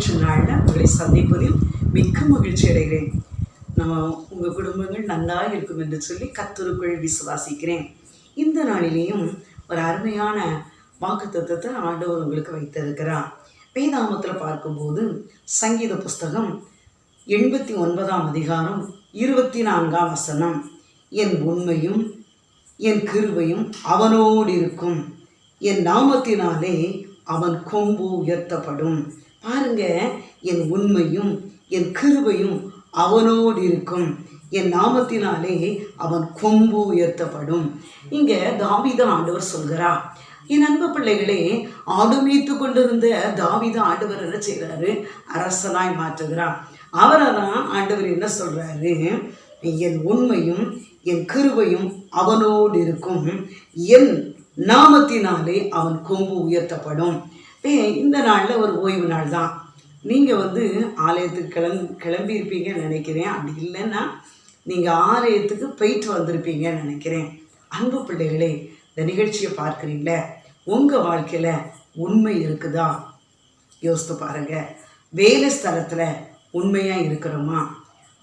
மகிழ்ச்சி நாளில் உங்களை சந்திப்பதில் மிக்க மகிழ்ச்சி அடைகிறேன். நம்ம உங்கள் குடும்பங்கள் நல்லா இருக்கும் என்று சொல்லி கத்தருக்குள் விசுவாசிக்கிறேன். இந்த நாளிலேயும் ஒரு அருமையான வாக்குத்தத்தத்தை ஆண்டவர் உங்களுக்கு வைத்திருக்கிறார். வேதாமத்தில் பார்க்கும்போது சங்கீத புஸ்தகம் எண்பத்தி ஒன்பதாம் அதிகாரம் இருபத்தி நான்காம் வசனம். என் உண்மையும் என் கிருவையும் அவனோடு இருக்கும். என் நாமத்தினாலே அவன் கொம்பு உயர்த்தப்படும். பாருங்க என் உண்மையும் என் கிருபையும் அவனோடு இருக்கும். என் நாமத்தினாலே அவன் கொம்பு உயர்த்தப்படும். இங்க தாவித ஆண்டவர் சொல்கிறா என் அன்பு பிள்ளைகளே ஆடு கொண்டிருந்த தாவித ஆண்டவர் என்ன செய்கிறாரு அரசனாய் மாற்றுகிறார் அவரை தான் ஆண்டவர் என்ன சொல்றாரு? என் உண்மையும் என் கிருபையும் அவனோடு இருக்கும். என் நாமத்தினாலே அவன் கொம்பு உயர்த்தப்படும். இந்த நாளில் ஒரு ஓய்வு நாள் தான் நீங்கள் வந்து ஆலயத்துக்கு கிளம்பி கிளம்பியிருப்பீங்கன்னு நினைக்கிறேன். அப்படி இல்லைன்னா நீங்கள் ஆலயத்துக்கு போயிட்டு வந்திருப்பீங்கன்னு நினைக்கிறேன். அன்பு பிள்ளைகளே இந்த நிகழ்ச்சியை பார்க்குறீங்களே? உங்கள் வாழ்க்கையில் உண்மை இருக்குதா? யோசித்து பாருங்க. வேலை ஸ்தலத்தில் உண்மையாக இருக்கிறோமா?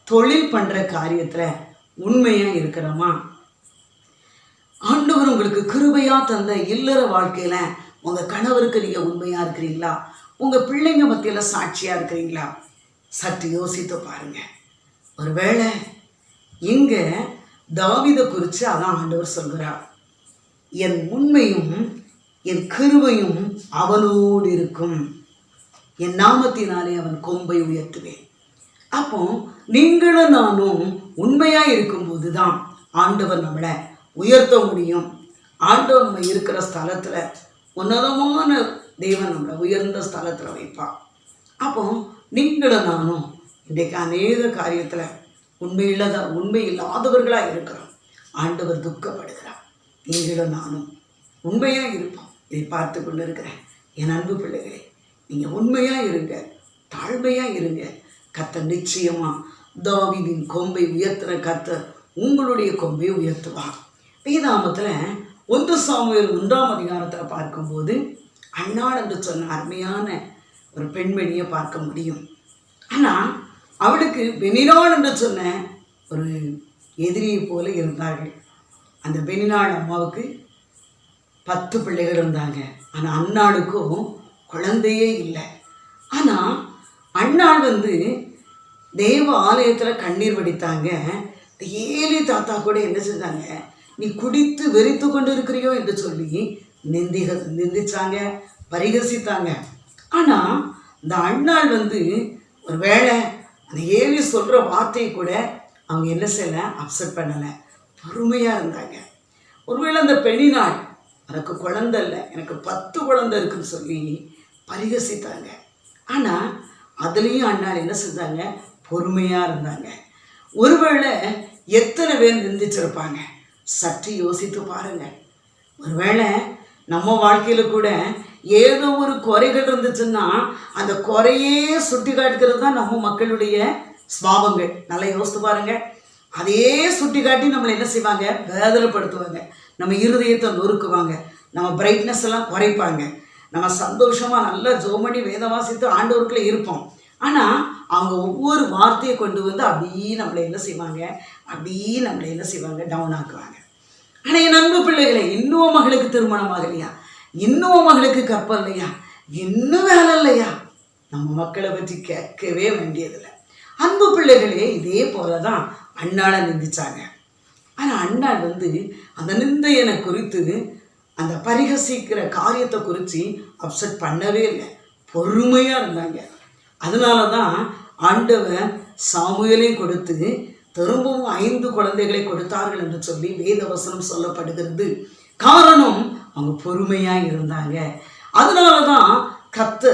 தொழில் பண்ணுற காரியத்தில் உண்மையாக இருக்கிறோமா? ஆண்டவர் உங்களுக்கு கிருபையாக தந்த இல்லற வாழ்க்கையில் உங்க கணவருக்கு நீங்க உண்மையா இருக்கிறீங்களா? உங்க பிள்ளைங்க மத்தியில சாட்சியா இருக்கிறீங்களா? சற்று யோசித்து பாருங்க. ஒருவேளை இங்க தாவிதை குறித்து அதான் ஆண்டவர் சொல்கிறார் என் உண்மையும் என் கருவையும் அவனோடு இருக்கும். என் நாமத்தினாலே அவன் கொம்பை உயர்த்துவேன். அப்போ நீங்களும் நானும் உண்மையாக இருக்கும்போது தான் ஆண்டவர் நம்மளை உயர்த்த முடியும். ஆண்டவர் நம்ம இருக்கிற ஸ்தலத்தில் உன்னதமான தேவன் நம்மளை உயர்ந்த ஸ்தலத்தில் வைப்பான். அப்போ நீங்களும் நானும் இன்றைக்கு அநேக காரியத்தில் உண்மையில்லாத உண்மை இல்லாதவர்களாக இருக்கிறோம். ஆண்டவர் துக்கப்படுகிறார். நீங்களும் நானும் உண்மையாக இருப்போம். இதை பார்த்து கொண்டு இருக்கிறேன் என் அன்பு பிள்ளைகளே நீங்கள் உண்மையாக இருங்க தாழ்மையாக இருங்க. கத்த நிச்சயமாக தாவிதின் கொம்பை உயர்த்துற கத்த உங்களுடைய கொம்பை உயர்த்துவார். வேதாமத்தில் ஒன்று சாமுவேல் ஒன்றாம் அதிகாரத்தில் பார்க்கும்போது அண்ணாள் என்று சொன்ன அருமையான ஒரு பெண்மணியை பார்க்க முடியும். ஆனால் அவளுக்கு பெனினாள் என்று சொன்ன ஒரு எதிரியை போல இருந்தார்கள். அந்த பெனினாள் அம்மாவுக்கு பத்து பிள்ளைகள் இருந்தாங்க. ஆனால் அண்ணாளுக்கும் குழந்தையே இல்லை. ஆனால் அண்ணாள் வந்து தேவ ஆலயத்தில் கண்ணீர் வடித்தாங்க. ஏழு தாத்தா கூட என்ன செஞ்சாங்க? நீ குடித்து வெறித்து கொண்டு இருக்கிறியோ என்று சொல்லி நிந்திக நிந்திச்சாங்க பரிகசித்தாங்க. ஆனால் இந்த அண்ணாள் வந்து ஒரு வேளை அந்த ஏவி சொல்கிற வார்த்தையை கூட அவங்க என்ன செய்யலை? அப்செட் பண்ணலை. பொறுமையாக இருந்தாங்க. ஒருவேளை அந்த பெண்ணினாள் எனக்கு குழந்தை இல்லை எனக்கு பத்து குழந்தை இருக்குன்னு சொல்லி பரிகசித்தாங்க. ஆனால் அதுலேயும் அண்ணாள் என்ன செஞ்சாங்க? பொறுமையாக இருந்தாங்க. ஒருவேளை எத்தனை பேர் நிந்திச்சிருப்பாங்க? சற்று யோசித்து பாருங்க. ஒருவேளை நம்ம வாழ்க்கையில் கூட ஏதோ ஒரு குறைகள் இருந்துச்சுன்னா அந்த குறையே சுட்டி காட்டுகிறது தான் நம்ம மக்களுடைய ஸ்வாபங்கள் நல்லா யோசித்து பாருங்க. அதையே சுட்டி காட்டி நம்மளை என்ன செய்வாங்க? வேதனைப்படுத்துவாங்க. நம்ம இருதயத்தை நொறுக்குவாங்க. நம்ம பிரைட்னஸ் எல்லாம் குறைப்பாங்க. நம்ம சந்தோஷமாக நல்லா ஜோமணி வேத வாசித்து ஆண்டவருக்குள்ளே இருப்போம். ஆனால் அவங்க ஒவ்வொரு வார்த்தையை கொண்டு வந்து அப்படியே நம்மளை என்ன செய்வாங்க? அப்படியே நம்மளை என்ன செய்வாங்க? டவுன் ஆக்குவாங்க. ஆனால் என் அன்பு பிள்ளைகளை இன்னும் மகளுக்கு திருமணம் ஆகலையா? இன்னும் மகளுக்கு கப்பல் இல்லையா? இன்னும் வேலை இல்லையா? நம்ம மக்களை பற்றி கேட்கவே வேண்டியதில்லை. அன்பு பிள்ளைகளே இதே போல தான் அண்ணாளை நிந்திச்சாங்க. ஆனால் அண்ணாள் வந்து அந்த நிந்தையனை குறித்து அந்த பரிகசிக்கிற காரியத்தை குறித்து அப்செட் பண்ணவே இல்லை. பொறுமையாக இருந்தாங்க. அதனால தான் ஆண்டவர் சாமுவேலையும் கொடுத்து திரும்பவும் ஐந்து குழந்தைகளை கொடுத்தார்கள் என்று சொல்லி வேதவசனம் சொல்லப்படுகிறது. காரணம் அவங்க பொறுமையாக இருந்தாங்க. அதனால தான் கத்த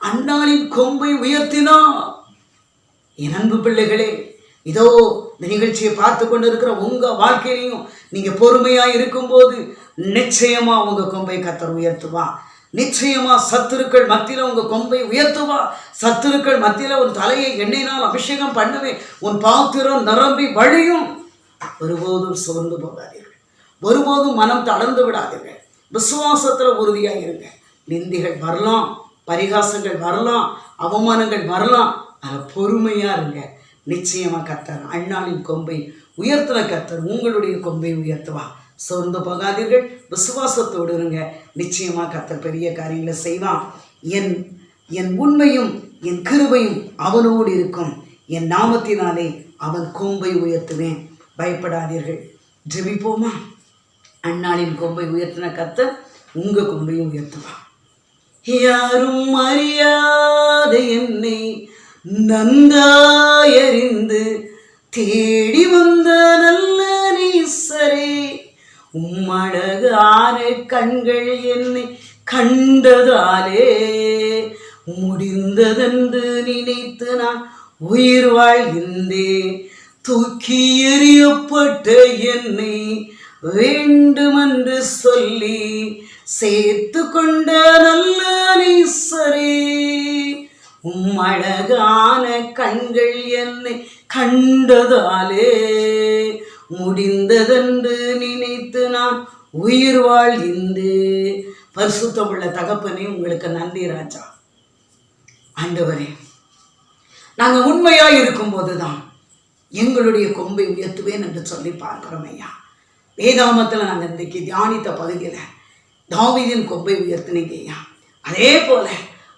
அண்ணாளின் கொம்பை உயர்த்தினா என் அன்பு பிள்ளைகளே இதோ இந்த நிகழ்ச்சியை பார்த்து கொண்டு இருக்கிற உங்க வாழ்க்கையிலையும் நீங்க பொறுமையாக இருக்கும்போது நிச்சயமா உங்கள் கொம்பை கத்தர் உயர்த்துவான் நிச்சயமா சத்துருக்கள் மத்தியில உங்க கொம்பை உயர்த்துவா. சத்துருக்கள் மத்தியில உன் தலையை எண்ணெயினால் அபிஷேகம் பண்ணுவேன். உன் பாத்திரம் நிரம்பி வழியும். ஒருபோதும் சோர்ந்து போகாதீர்கள். ஒருபோதும் மனம் தளர்ந்து விடாதீர்கள். விசுவாசத்துல உறுதியா இருங்க நிந்திகள் வரலாம் பரிகாசங்கள் வரலாம் அவமானங்கள் வரலாம். அதில் பொறுமையாக இருங்க. நிச்சயமாக கத்தர் அண்ணாளின் கொம்பை உயர்த்துன கத்தர் உங்களுடைய கொம்பை உயர்த்துவா சோர்ந்து போகாதீர்கள். விசுவாசத்தோடு இருங்க. நிச்சயமாக கத்தர் பெரிய காரியங்களை செய்வான் என் என் உண்மையும் என் கிருபையும் அவனோடு இருக்கும். என் நாமத்தினாலே அவன் கொம்பை உயர்த்துவேன். பயப்படாதீர்கள். ஜெபிப்போமா? அண்ணாளின் கொம்பை உயர்த்தின கத்தர் உங்க கொம்பையும் உயர்த்துவான் யாரும் அறியாத என்னை நன்றாயறிந்து தேடி வந்த உம்மழகான கண்கள் என்னை கண்டதாலே. முடிந்ததென்று நினைத்து நான் உயிர் வாழ்கின்றேன். தூக்கி எறியப்பட்ட என்னை வேண்டுமென்று சொல்லி சேர்த்து கொண்ட நல்ல நீசரே. உம் அழகான கண்கள் என்னை கண்டதாலே. முடிந்ததென்று நினைத்து நான் உயிர் வாழ்கின்றேன். பரிசுத்தமுள்ள தகப்பனே உங்களுக்கு நன்றி ராஜா. ஆண்டவரே நாங்கள் உண்மையாக இருக்கும்போது தான் எங்களுடைய கொம்பை உயர்த்துவேன் என்று சொல்லி பார்க்குறோம் ஐயா. வேதாமத்தில் நாங்கள் இன்றைக்கு தியானித்த பகுதியில் தாவிதின் கொம்பை உயர்த்தினீங்க ஐயா. அதே போல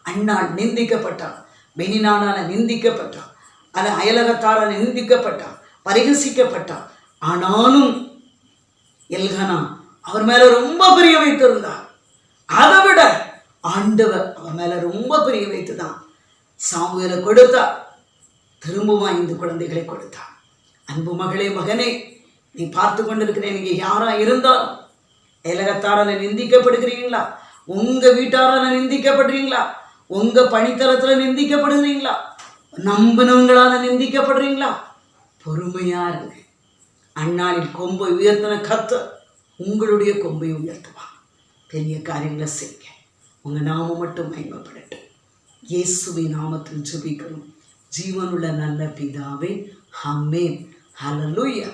அண்ணாள் நிந்திக்கப்பட்டாள் பெனினானால் நிந்திக்கப்பட்டாள் அது அயலகத்தாரால் நிந்திக்கப்பட்டாள் பரிகசிக்கப்பட்டாள் ஆனாலும் எல்கனா அவர் மேல ரொம்ப பிரிய வைத்திருந்தார் அதை விட ஆண்டவர் அவர் மேல ரொம்ப பிரிய வைத்துதான் சாமுவேலை கொடுத்தார். திரும்பவும் ஐந்து குழந்தைகளை கொடுத்தார். அன்பு மகளே மகனே நீ பார்த்து கொண்டிருக்கிறேன். நீங்க யாரா இருந்தாலும் ஏலகத்தாரால நிந்திக்கப்படுகிறீங்களா? உங்க வீட்டாரால நிந்திக்கப்படுறீங்களா? உங்க பணித்தளத்துல நிந்திக்கப்படுகிறீங்களா? நம்பினவங்களால நிந்திக்கப்படுறீங்களா? பொறுமையா இருங்க. அண்ணாளின் கொம்பை உயர்த்தின கத்த உங்களுடைய கொம்பை உயர்த்துவான் பெரிய காரியங்களை செய்ய உங்கள் நாமம் மட்டும் மயமப்படட்டும் இயேசுவை நாமத்தில் ஜெபிக்கிறோம். ஜீவனுள்ள நல்ல பிதாவே ஹம்மேன் ஹலலுயா